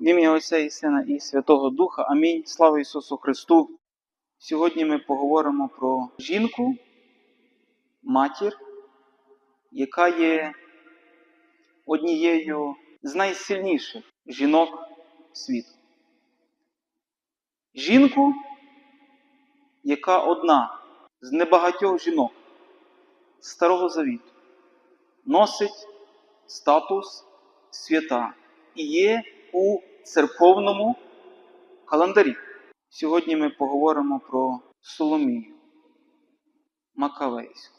В ім'я Отця і Сина і Святого Духа. Амінь. Слава Ісусу Христу. Сьогодні ми поговоримо про жінку, матір, яка є однією з найсильніших жінок світу. Жінку, яка одна з небагатьох жінок Старого Завіту носить статус свята і є у церковному календарі. Сьогодні ми поговоримо про Соломію Макавейську.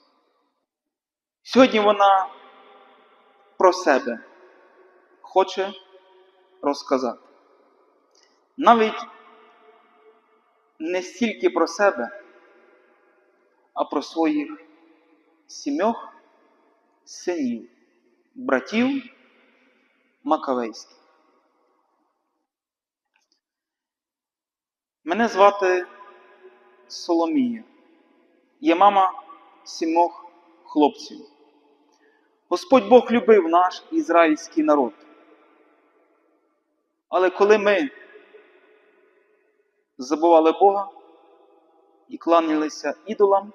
Сьогодні вона про себе хоче розказати. Навіть не стільки про себе, а про своїх сімьох синів, братів Макавейських. Мене звати Соломія. Є мама сімох хлопців. Господь Бог любив наш ізраїльський народ. Але коли ми забували Бога і кланялися ідолам,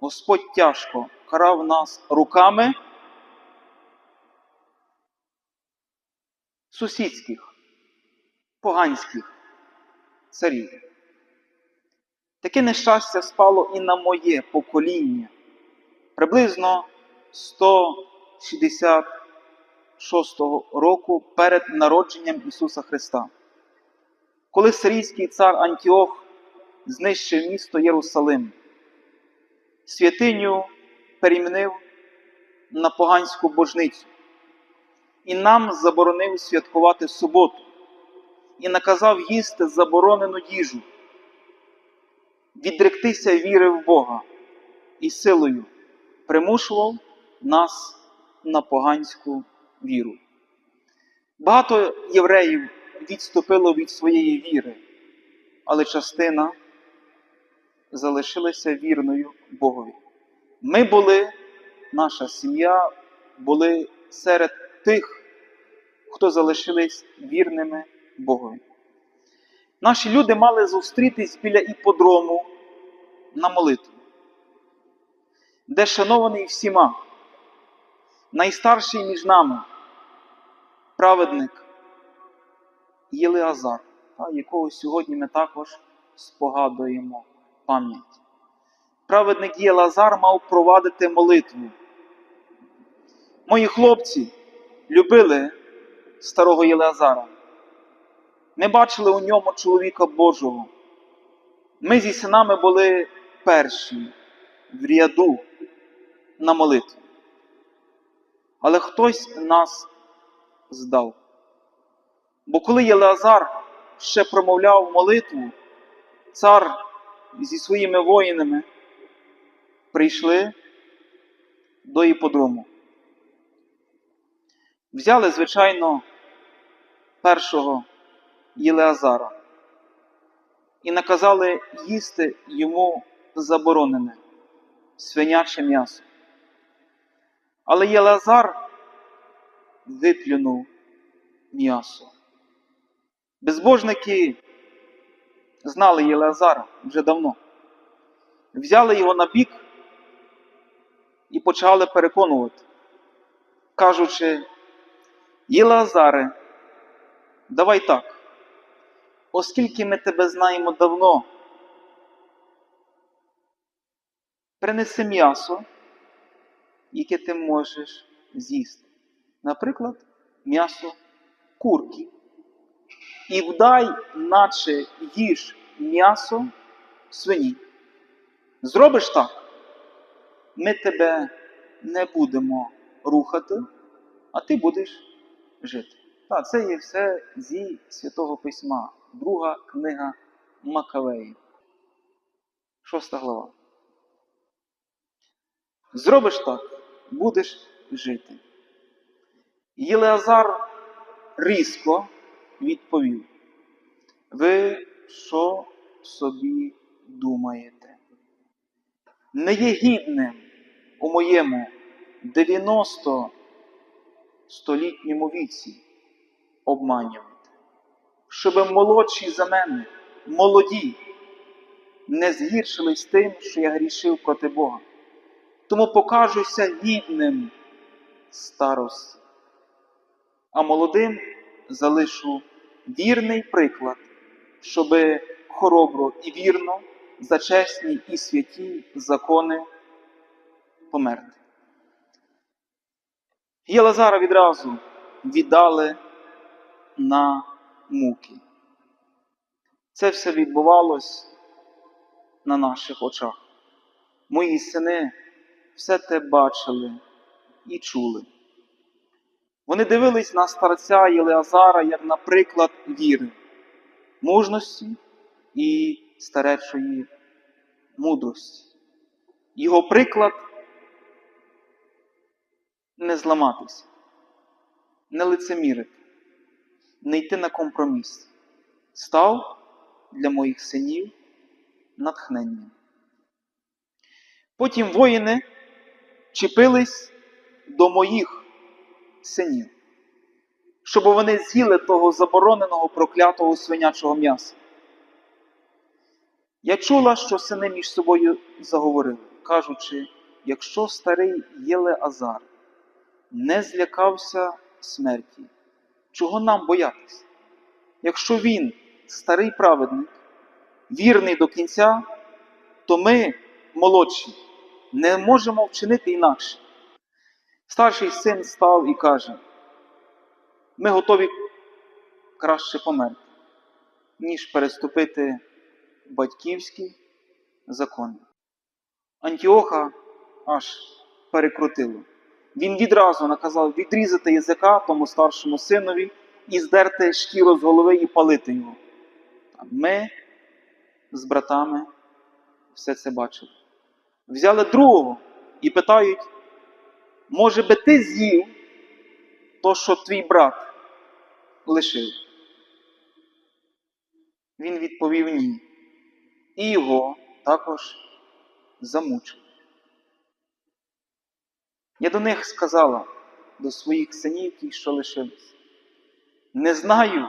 Господь тяжко карав нас руками сусідських, поганських царів. Таке нещастя спало і на моє покоління. Приблизно 166 року перед народженням Ісуса Христа, коли сирійський цар Антіох знищив місто Єрусалим, святиню перемінив на поганську божницю і нам заборонив святкувати суботу і наказав їсти заборонену їжу, відректися віри в Бога і силою примушував нас на поганську віру. Багато євреїв відступило від своєї віри, але частина залишилася вірною Богові. Ми були, наша сім'я, були серед тих, хто залишились вірними Богові. Наші люди мали зустрітись біля іподрому на молитву, де шанований всіма, найстарший між нами, праведник Єлеазар, якого сьогодні ми також спогадуємо пам'ять. Праведник Єлазар мав провадити молитву. Мої хлопці любили старого Єлеазара. Ми бачили у ньому чоловіка Божого. Ми зі синами були перші в ряду на молитву. Але хтось нас здав. Бо коли Єлеазар ще промовляв молитву, цар зі своїми воїнами прийшли до іподрому. Взяли, звичайно, першого Єлеазара і наказали їсти йому заборонене свиняче м'ясо. Але Єлеазар виплюнув м'ясо. Безбожники знали Єлеазара вже давно. Взяли його на бік і почали переконувати, кажучи, Єлеазаре, давай так, оскільки ми тебе знаємо давно, принеси м'ясо, яке ти можеш з'їсти. Наприклад, м'ясо курки. І вдай, наче їж м'ясо свині. Зробиш так, ми тебе не будемо рухати, а ти будеш жити. Так, це є все зі Святого Письма, друга книга Макавеї. Шоста глава. Зробиш так, будеш жити. Єлеазар різко відповів. Ви що собі думаєте? Не є гідним у моєму 90 столітньому віці обманювати. Щоб молодші за мене, молоді, не згіршились тим, що я грішив проти Бога. Тому покажуся гідним старості. А молодим залишу вірний приклад, щоби хоробро і вірно за чесні і святі закони померти. Єлазара відразу віддали на муки. Це все відбувалось на наших очах. Мої сини все те бачили і чули. Вони дивились на старця Єлеазара як на приклад віри, мужності і старечої мудрості. Його приклад не зламатися, не лицемірити, не йти на компроміс. Став для моїх синів натхненням. Потім воїни чіпились до моїх синів, щоб вони з'їли того забороненого проклятого свинячого м'яса. Я чула, що сини між собою заговорили, кажучи, якщо старий Єлеазар не злякався смерті, чого нам боятися? Якщо він старий праведник, вірний до кінця, то ми, молодші, не можемо вчинити інакше. Старший син став і каже: ми готові краще померти, ніж переступити батьківські закони. Антіоха аж перекрутило. Він відразу наказав відрізати язика тому старшому синові і здерти шкіру з голови і палити його. Ми з братами все це бачили. Взяли другого і питають, може би ти з'їв то, що твій брат лишив? Він відповів ні. І його також замучив. Я до них сказала, до своїх синів, ті, що лишились. Не знаю,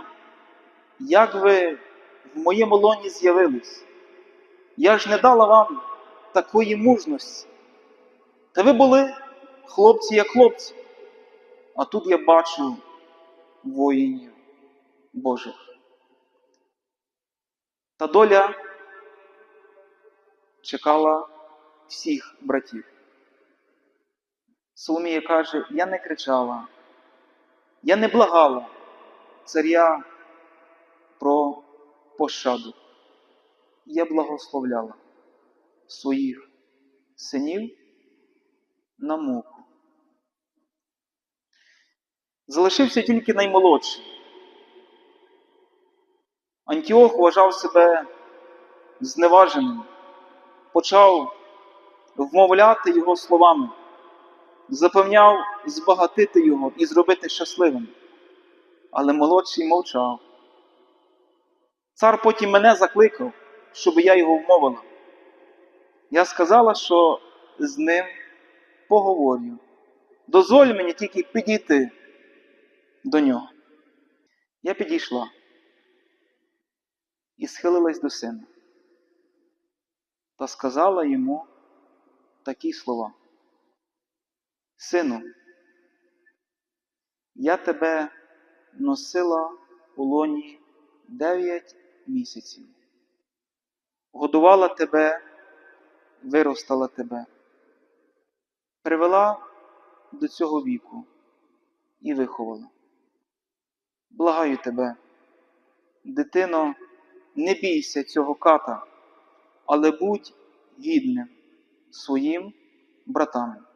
як ви в моєму лоні з'явились. Я ж не дала вам такої мужності. Та ви були хлопці як хлопці. А тут я бачу воїнів Божих. Та доля чекала всіх братів. Соломія каже: я не кричала, я не благала царя про пощаду. Я благословляла своїх синів на муку. Залишився тільки наймолодший. Антіох вважав себе зневаженим, почав вмовляти його словами, запевняв збагатити його і зробити щасливим. Але молодший мовчав. Цар потім мене закликав, щоб я його вмовила. Я сказала, що з ним поговорю. Дозволь мені тільки підійти до нього. Я підійшла і схилилась до сина та сказала йому такі слова. Сину, я тебе носила у лоні дев'ять місяців, годувала тебе, виростала тебе, привела до цього віку і виховала. Благаю тебе, дитино, не бійся цього ката, але будь гідним своїм братам.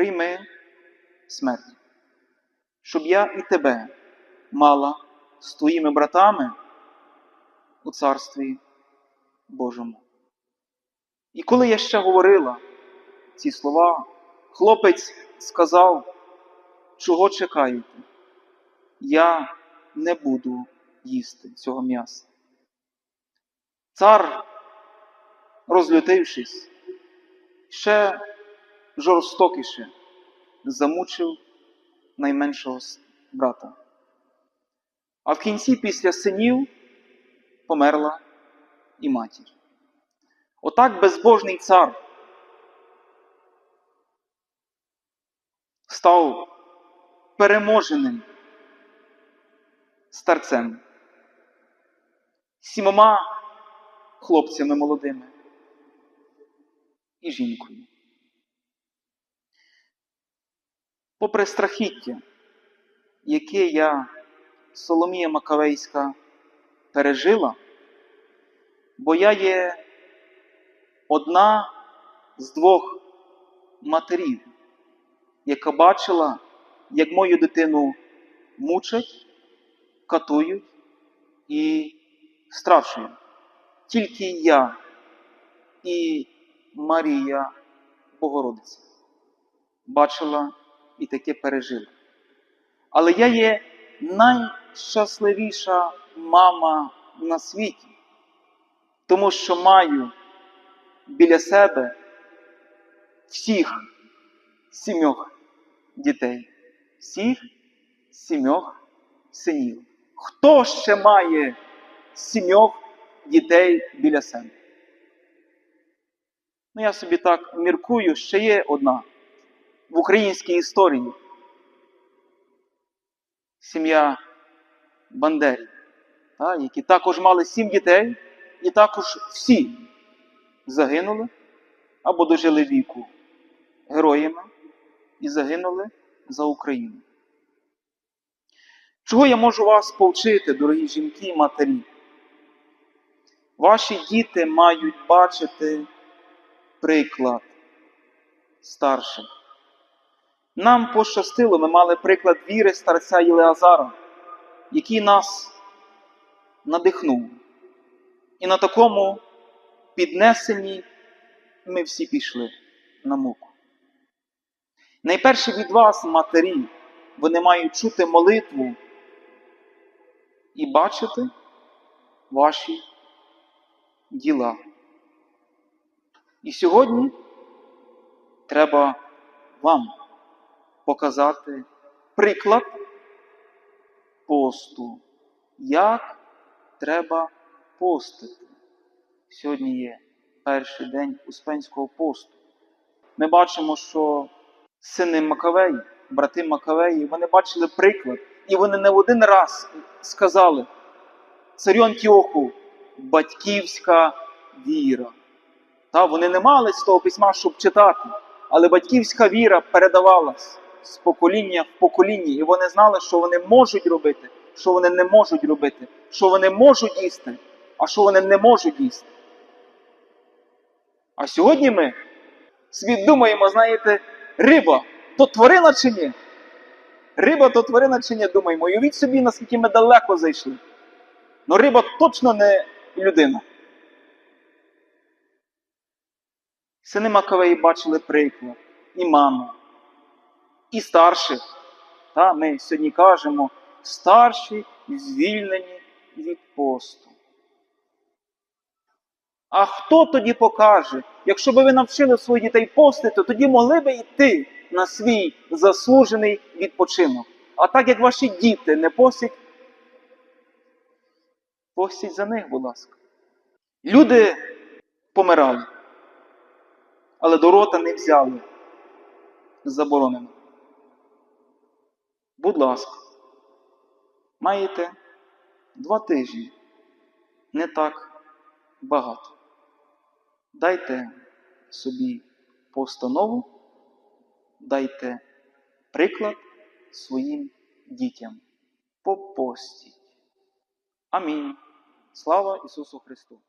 Прийми смерть, щоб я і тебе мала з твоїми братами у Царстві Божому. І коли я ще говорила ці слова, хлопець сказав, чого чекаєте? Я не буду їсти цього м'яса. Цар, розлютившись, ще жорстокіше замучив найменшого брата. А в кінці після синів померла і матір. Отак безбожний цар став переможеним старцем, сімома хлопцями молодими і жінкою. Попри страхіття, яке я, Соломія Макавейська, пережила, бо я є одна з двох матерів, яка бачила, як мою дитину мучать, катують і страшують. Тільки я і Марія Богородиця бачила і таке пережила. Але я є найщасливіша мама на світі, тому що маю біля себе всіх сімьох дітей, всіх сімьох синів. Хто ще має сімьох дітей біля себе? Ну, я собі так міркую, ще є одна в українській історії. Сім'я Бандерів, які також мали сім дітей, і також всі загинули або дожили віку героями і загинули за Україну. Чого я можу вас повчити, дорогі жінки і матері? Ваші діти мають бачити приклад старших. Нам пощастило, ми мали приклад віри старця Єлеазара, який нас надихнув. І на такому піднесенні ми всі пішли на муку. Найперше від вас, матері, вони мають чути молитву і бачити ваші діла. І сьогодні треба вам показати приклад посту, як треба постити. Сьогодні є перший день Успенського посту. Ми бачимо, що сини Макавеї, брати Макавеї, вони бачили приклад, і вони не в один раз сказали царю Антіоху, батьківська віра. Та вони не мали з того письма, щоб читати, але батьківська віра передавалась з покоління в покоління, і вони знали, що вони можуть робити, що вони не можуть робити, що вони можуть їсти, а що вони не можуть їсти. А сьогодні ми світ думаємо, знаєте, риба то тварина чи ні? Риба то тварина чи ні, думаємо. Уявіть собі, наскільки ми далеко зайшли. Ну риба точно не людина. Сини Маковеї бачили приклад і маму, і старших. Та, Ми сьогодні кажемо, старші звільнені від посту. А хто тоді покаже? Якщо би ви навчили своїх дітей постити, тоді могли би йти на свій заслужений відпочинок. А так як ваші діти не постять, постіть за них, будь ласка. Люди помирали, але до рота не взяли заборонено. Будь ласка, маєте два тижні, не так багато. Дайте собі постанову, дайте приклад своїм дітям. Попостіть. Амінь. Слава Ісусу Христу!